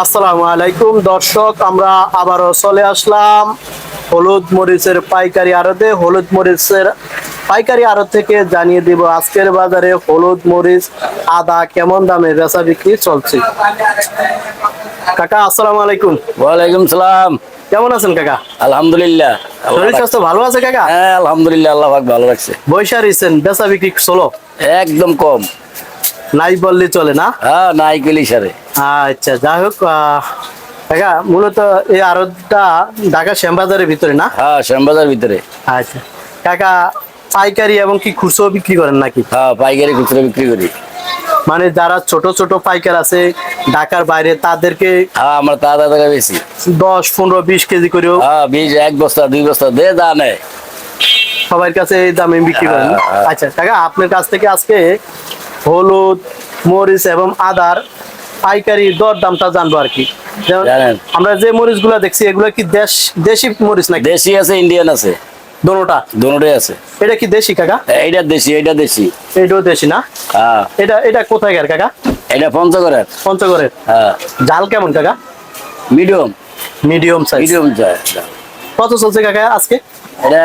আসসালামু আলাইকুম দর্শক আমরা আবারও চলে আসলাম হলুদ মরিচের পাইকারি আড়তে। হলুদ মরিচের পাইকারি আড়ত থেকে জানিয়ে দিব আজকের বাজারে হলুদ মরিচ আদা কেমন দামে বেচা বিক্রি চলছে। কাকা আসসালামু আলাইকুম। ওয়ালাইকুম সালাম। কেমন আছেন কাকা? আলহামদুলিল্লাহ শরীর স্বাস্থ্য ভালো আছে কাকা? হ্যাঁ আলহামদুলিল্লাহ আল্লাহ পাক ভালো রাখছে। বৈশা রিসেন বেচা বিক্রি চলো একদম কম। নাই বললে চলে না? হ্যাঁ নাই গেলি সারে। আচ্ছা যাই হোক আহ, মূলত এই আড়তটা ঢাকা শ্যামবাজারের ভিতরে না? হ্যাঁ শ্যামবাজার ভিতরে। আচ্ছা কাকা পাইকারি এবং কি খুচরো বিক্রি করেন নাকি? হ্যাঁ পাইকারি খুচরো বিক্রি করি। মানে যারা ছোট ছোট পাইকার আছে ঢাকার বাইরে তাদেরকে হ্যাঁ আমরা তাড়া টাকা বেশি দশ পনেরো বিশ কেজি করেও হ্যাঁ বীজ এক বস্তা দুই বস্তা দে দা নেয় সবার কাছে এই দামে বিক্রি করেন। হ্যাঁ, হ্যাঁ। আচ্ছা কাকা আপনার কাছ থেকে আজকে হলুদ মরিচ এবং আদার পাইকারি দর দামটা জানব আর কি। আমরা যে মরিচগুলা দেখছি এগুলো কি দেশ দেশি মরিচ নাকি? দেশি আছে ইন্ডিয়ান আছে। দোনোটা? দুটোই আছে। এটা কি দেশি কাকা? এইটা দেশি এইটা দেশি। এটাও দেশি না? হ্যাঁ। এটা এটা কোথায় কাকা? এটা পঞ্চগড়ের। পঞ্চগড়ের। হ্যাঁ। জাল কেমন কাকা? মিডিয়াম। মিডিয়াম সাইজ মিডিয়াম চাই কত চলছে কাকা আজকে? এটা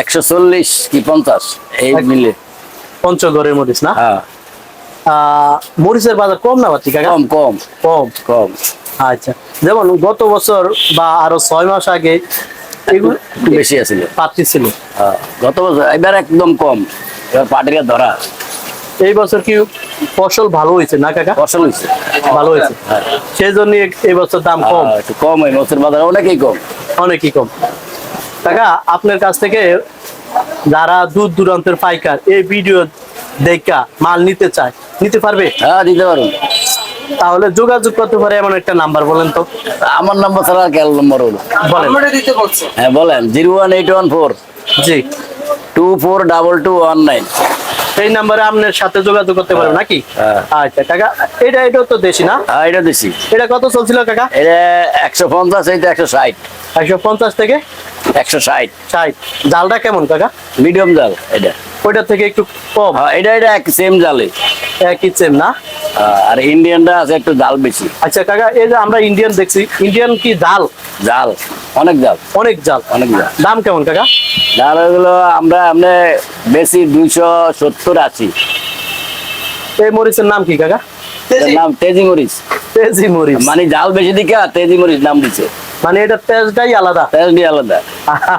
একশো চল্লিশ কি পঞ্চাশ এই মিলে। পঞ্চগড়ের মরিচ না? হ্যাঁ। মরিচের বাজার কম না বাড়তি কম কম। কম। কম। আচ্ছা। যেমন গত বছর বা আরও ছয় মাস আগে এগুলো বেশি আছিল। পাত্রী ছিল। হ্যাঁ, গত বছর এবার একদম কম। এবার পাটিরা ধরা। এই বছর কি ফসল ভালো হয়েছে না কাকা? ফসল হয়েছে। ভালো হয়েছে। সেই জন্য এই বছর দাম কম। হ্যাঁ, একটু কম হয় মসুর বাজার অনেকই কম। অনেকই কম। কাকা আপনার কাছ থেকে যারা দূর দূরান্তের পাইকার এই ভিডিও দেখা মাল নিতে চায় নিতে পারবে? হ্যাঁ দিতে পারুন তাহলে যোগাযোগ করতে পারে এমন একটা নাম্বার বলেন তো। আমার নম্বর ছাড়া আর নম্বর হলো বলেন। হ্যাঁ বলেন zero one eight one four G. Two four double two one nine. এই নাম্বারে আপনার সাথে যোগাযোগ করতে পারবে নাকি? হ্যাঁ। আচ্ছা কাকা এটা এটাও তো দেশি না? হ্যাঁ এটা দিছি এটা কত চলছিল কাকা? এটা একশো পঞ্চাশ এইটা একশো ষাট। একশো পঞ্চাশ থেকে একশো ষাট। ষাট। জালটা কেমন কাকা? মিডিয়াম জাল এটা। ওইটা থেকে একটু কম? এটা এটা এক সেম জালে। একই সেম না? আর ইন্ডিয়ানটা আছে একটু জাল বেশি। আচ্ছা কাকা এই যে আমরা ইন্ডিয়ান দেখছি ইন্ডিয়ান কি জাল? জাল অনেক জাল। অনেক জাল। অনেক জাল। দাম কেমন কাকা? জাল এগুলো আমরা আমরা বেশি দুইশো সত্তর আশি এই মরিচের নাম কি কাকা? নাম তেজি মরিচ। তেজি মরিচ। মানে জাল বেশি দিকে তেজি মরিচ নাম দিছে। মানে এটা তেজটাই আলাদা। দিয়ে আলাদা।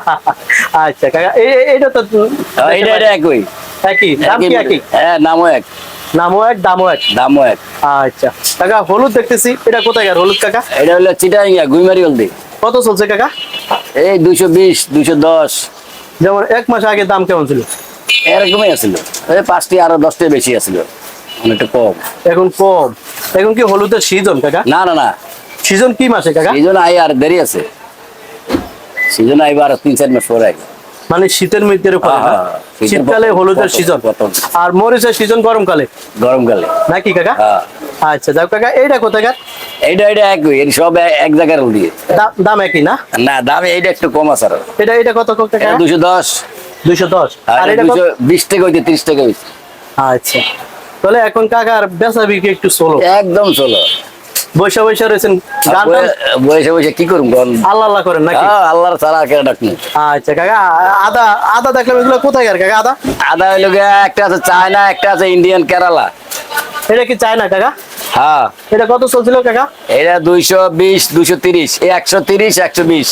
আচ্ছা কাকা এই এই- তো এটা এটা একই। একই? দাম কি একই? হ্যাঁ নামও এক। নামও এক দামও এক। দামও এক। আচ্ছা কাকা হলুদ দেখতেছি। এটা কোথায় গেল হলুদ কাকা? এটা হলো চিটাইঙ্গা গুইমারি হলদি কত চলছে কাকা? এই দুইশো বিশ দুইশো দশ। যেমন এক মাস আগে দাম কেমন ছিল? এরকমই আছিল। এই পাঁচটি আরও দশটি বেশি আছিল। অনেকটা কম। এখন কম। এখন কি হলুদের সিজন কাকা? না না না। সিজন কি মাসে কাকা? সিজন আই আর দেরি আছে। সিজন আইবার তিন চার মাস পরে। মানে শীতের মধ্যে পড়ে না? হ্যাঁ, শীতকালে হলুদের সিজন। আর মরিচের সিজন গরমকালে? গরমকালে। নাকি কাকা? হ্যাঁ। আচ্ছা যাও কাকা এইটা কোথাকার? এইটা এটা একই এর সব এক জায়গার হলদি। দা- দাম একই না? না দাম এইটা একটু কম আছে আরও। এটা এটা কত কত টাকা এটা দুশো দশ। দুইশো দশ। আর আর এটা কত? দুশো বিশ টাকা হইতে ত্রিশ টাকা হইছে। আচ্ছা। তাহলে এখন কাকার বেচা বিক্রি একটু সোলো একদম চলো বৈশা বৈশা রয়েছেন। গান বসে কি করুন গন আল্লাহ আল্লাহ করেন নাকি? হ্যাঁ, আল্লাহর ছাড়া কে ডাকুন আচ্ছা কাকা আদা আদা দেখলাম এগুলো কোথায় আর কাকা আদা? আদা হইল একটা আছে চায়না একটা আছে ইন্ডিয়ান কেরালা। এটা কি চায় না কাকা? হ্যাঁ। এটা কত চলছিল কাকা? এটা দুইশো বিশ দুইশো তিরিশ এই একশো তিরিশ একশো বিশ।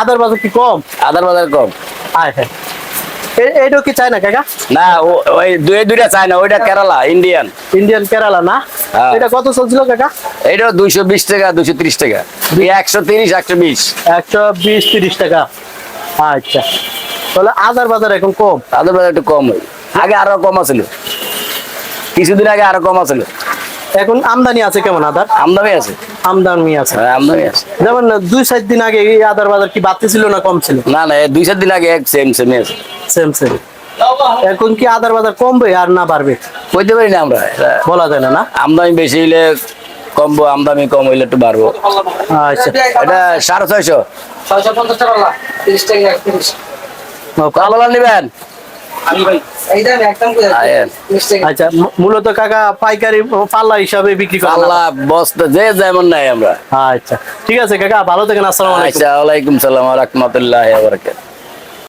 আদার বাজার কি কম? আদার বাজার কম। আয় হ্যাঁ কি চায় না কাকা? না ওই দুই দুইটা চায়না ওইটা কেরালা ইন্ডিয়ান ইন্ডিয়ান কেরালা না? হ্যাঁ। এটা কত চলছিল কাকা? এটা দুইশো বিশ টাকা দুইশো তিরিশ টাকা। একশো তিরিশ একশো বিশ। একশো বিশ তিরিশ টাকা। আচ্ছা। তাহলে আদার বাজার এখন কম? আদার বাজার একটু কম। হয় আগে আরও কম আছিল। কিছুদিন আগে আরও কম আছিল। এখন আমদানি আছে কেমন আদার? আমদানি আছে। আমদানি আছে। আমদানি আছে। যেমন দুই চার দিন আগে আদার বাজার কি বাড়তি ছিল না কম ছিল? না না দুই চার দিন আগে এক সেম সেমই আছে। সেম সেম এখন কি আদার বাজার কমবে আর না বাড়বে? বুঝতে পারি না আমরা। বলা যায় না না? আমদানি বেশি হইলে কমবো আমদানি কম হইলে একটু বাড়বো। আচ্ছা। এটা সাড়ে ছয়শো। ছয়শো পঞ্চাশ টাকা কলা নিবেন। আচ্ছা মূলত কাকা পাইকারি পাল্লা হিসাবে বিক্রি আল্লাহ বস্তা যে যেমন নাই আমরা। আচ্ছা ঠিক আছে কাকা ভালো থাকেন আসসালামু আলাইকুম। আচ্ছা ওয়ালাইকুম সালাম রহমতুল্লাহ